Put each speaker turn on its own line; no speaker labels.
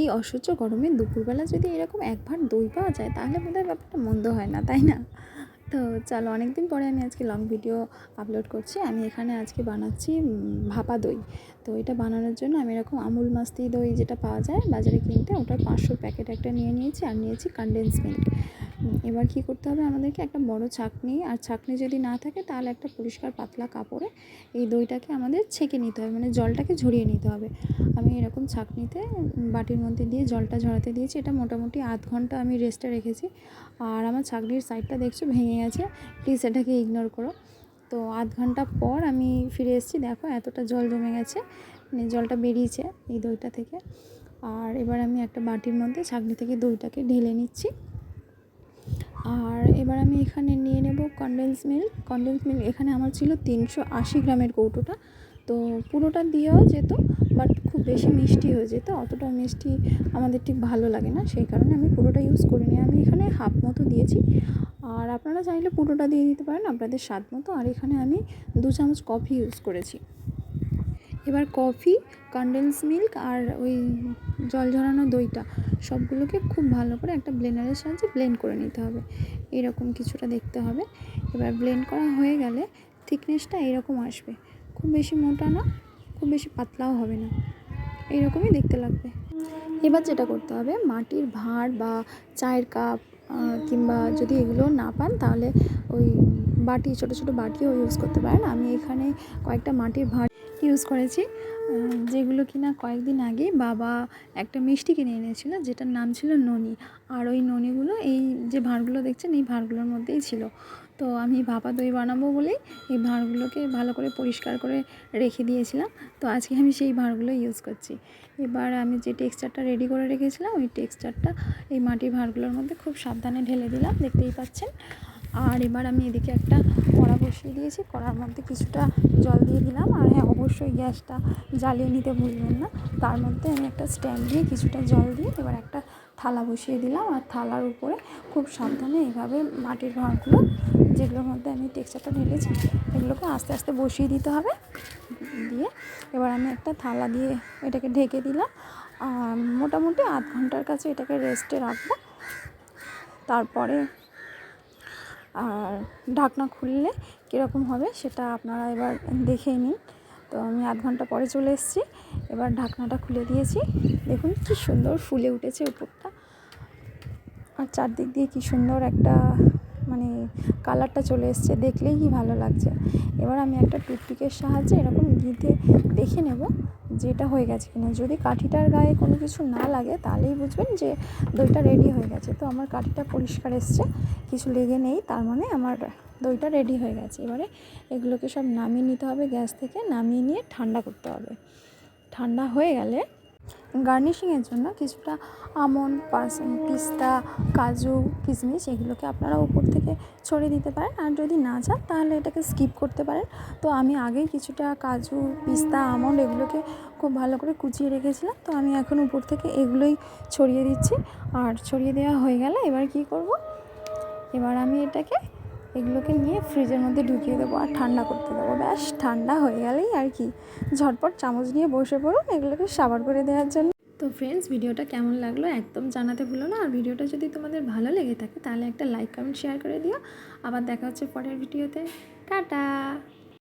এই অসহ্য গরমে দুপুরবেলা যদি এরকম একবার দই পাওয়া যায়, তাহলে বোধহয় ব্যাপারটা মন্দ হয় না, তাই না? তো চলো অনেক দিন পরে আমি আজকে লং ভিডিও আপলোড করছি। আমি এখানে আজকে বানাচ্ছি ভাপা দই। তো এটা বানানোর জন্য আমি এরকম আমুল মাস্তি দই যেটা পাওয়া যায় বাজারে কিনতে, ওটার পাঁচশো প্যাকেট একটা নিয়ে নিয়েছি, আর নিয়েছি কনডেন্স মিল্ক এবার কী করতে হবে? আমাদেরকে একটা বড় ছাঁকনি আর ছাঁকনি যদি না থাকে তাহলে একটা পরিষ্কার পাতলা কাপড়ে এই দইটাকে আমাদের ছেঁকে নিতে হবে মানে জলটাকে ঝরিয়ে নিতে হবে। আমি এরকম ছাঁকনিতে বাটির মধ্যে দিয়ে জলটা ঝরাতে দিয়েছি, এটা মোটামুটি আধ ঘণ্টা আমি রেস্টে রেখেছি। আর আমার ছাঁকনির সাইডটা দেখছ ভেঙে গেছে প্লিজ এটাকে ইগনোর করো। তো আধ ঘণ্টা পর আমি ফিরে এসেছি, দেখো এতটা জল জমে গেছে মানে জলটা বেরিয়েছে এই দইটা থেকে। আর এবার আমি একটা বাটির মধ্যে ছাঁকনি থেকে দইটাকে ঢেলে নিচ্ছি। আর এবার আমি এখানে নিয়ে নেব কনডেন্স মিল্ক কনডেন্স মিল্ক এখানে আমার ছিল তিনশো আশি গ্রামের কৌটোটা। তো পুরোটা দিয়েও যেত বাট খুব বেশি মিষ্টি হয়ে যেত। অতটা মিষ্টি আমাদের ঠিক ভালো লাগে না, সেই কারণে আমি পুরোটা ইউজ করিনি। আমি এখানে হাফ মতো দিয়েছি। আর আপনারা চাইলে পুরোটা দিয়ে দিতে পারেন, আপনাদের স্বাদ মতো। আর এখানে আমি দু চামচ কফি ইউজ করেছি। এবার কফি কনডেন্স মিল্ক আর ওই জল ঝরানো দইটা, সবগুলোকে খুব ভালো করে একটা ব্লেন্ডারের সাহায্যে ব্লেন্ড করে নিতে হবে। এরকম কিছুটা দেখতে হবে। এবার ব্লেন্ড করা হয়ে গেলে থিকনেসটা এরকম আসবে। খুব বেশি মোটা না, খুব বেশি পাতলাও হবে না। এইরকমই দেখতে লাগবে। এবার যেটা করতে হবে, মাটির ভাঁড় বা চায়ের কাপ কিংবা যদি এগুলো না পান, তাহলে ওই বাটি, ছোটো ছোটো বাটিও ইউজ করতে পারেন। আমি এখানে কয়েকটা মাটির ভাঁড় ইউজ করেছি যেগুলো কিনা কয়েকদিন আগে বাবা একটা মিষ্টি কিনে এনেছিল, যেটার নাম ছিল ননি। আর ওই ননিগুলো, এই যে ভাঁড়গুলো দেখছেন, এই ভাঁড়গুলোর মধ্যেই ছিল। তো আমি ভাপা দই বানাবো বলেই এই ভাঁড়গুলোকে ভালো করে পরিষ্কার করে রেখে দিয়েছিলাম। তো আজকে আমি সেই ভাঁড়গুলো ইউজ করছি। এবার আমি যে টেক্সচারটা রেডি করে রেখেছিলাম, ওই টেক্সচারটা এই মাটির ভাঁড়গুলোর মধ্যে খুব সাবধানে ঢেলে দিলাম, দেখতেই পাচ্ছেন। আর এবার আমি এদিকে একটা কড়া বসিয়ে দিয়েছি। কড়ার মধ্যে কিছুটা জল দিয়ে দিলাম। আর হ্যাঁ অবশ্যই গ্যাসটা জ্বালিয়ে নিতে ভুলবেন না। তার মধ্যে আমি একটা স্ট্যান্ড দিয়ে কিছুটা জল দিয়ে এবার একটা থালা বসিয়ে দিলাম। আর থালার উপরে খুব সাবধানে এইভাবে মাটির ভাঁড়গুলো যেগুলোর মধ্যে আমি টেক্সচারটা ঢেলেছি, এগুলোকে আস্তে আস্তে বসিয়ে দিতে হবে। দিয়ে এবার আমি একটা থালা দিয়ে এটাকে ঢেকে দিলাম। মোটামুটি আধ ঘণ্টার কাছে এটাকে রেস্টে রাখব। তারপরে আর ঢাকনা খুললে কীরকম হবে সেটা আপনারা এবার দেখেই নিন। তো আমি আধ ঘণ্টা পরে চলে এসেছি। এবার ঢাকনাটা খুলে দিয়েছি। দেখুন কী সুন্দর ফুলে উঠেছে উপরটা। আর চারদিক দিয়ে কী সুন্দর একটা মানে কালারটা চলে এসছে, দেখলেই কি ভালো লাগছে। এবার আমি একটা টুথপিকের সাহায্যে এরকম ঘিতে দেখে নেব যে এটা হয়ে গেছে কিনা। যদি কাঠিটার গায়ে কোনো কিছু না লাগে, তাহলেই বুঝবেন যে দইটা রেডি হয়ে গেছে। তো আমার কাঠিটা পরিষ্কার এসছে, কিছু লেগে নেই, তার মানে আমার দইটা রেডি হয়ে গেছে। এবারে এগুলোকে সব নামিয়ে নিতে হবে, গ্যাস থেকে নামিয়ে নিয়ে ঠান্ডা করতে হবে। ঠান্ডা হয়ে গেলে গার্নিশিংয়ের জন্য কিছুটা আমন্ড পিস্তা, কাজু, কিশমিশ এগুলোকে আপনারা উপর থেকে ছড়িয়ে দিতে পারেন। আর যদি না চান, তাহলে এটাকে স্কিপ করতে পারেন। তো আমি আগেই কিছুটা কাজু, পিস্তা আমন্ড এগুলোকে খুব ভালো করে কুচিয়ে রেখেছিলাম। তো আমি এখন উপর থেকে এগুলোই ছড়িয়ে দিচ্ছি। আর ছড়িয়ে দেওয়া হয়ে গেলে এবার কি করব? এবার আমি এটাকে এগুলোকে নিয়ে ফ্রিজের মধ্যে ঢুকিয়ে দেবো আর ঠান্ডা করতে দেবো। ব্যাস, ঠান্ডা হয়ে গেলেই আর কি। ঝটপট চামচ নিয়ে বসে পড়ুন এগুলোকে সাবার করে দেওয়ার জন্য। তো ফ্রেন্ডস ভিডিওটা কেমন লাগল একদম জানাতে ভুলো না। আর ভিডিওটা যদি তোমাদের ভালো লেগে থাকে তাহলে একটা লাইক কমেন্ট শেয়ার করে দিও। আবার দেখা হচ্ছে পরের ভিডিওতে। টাটা!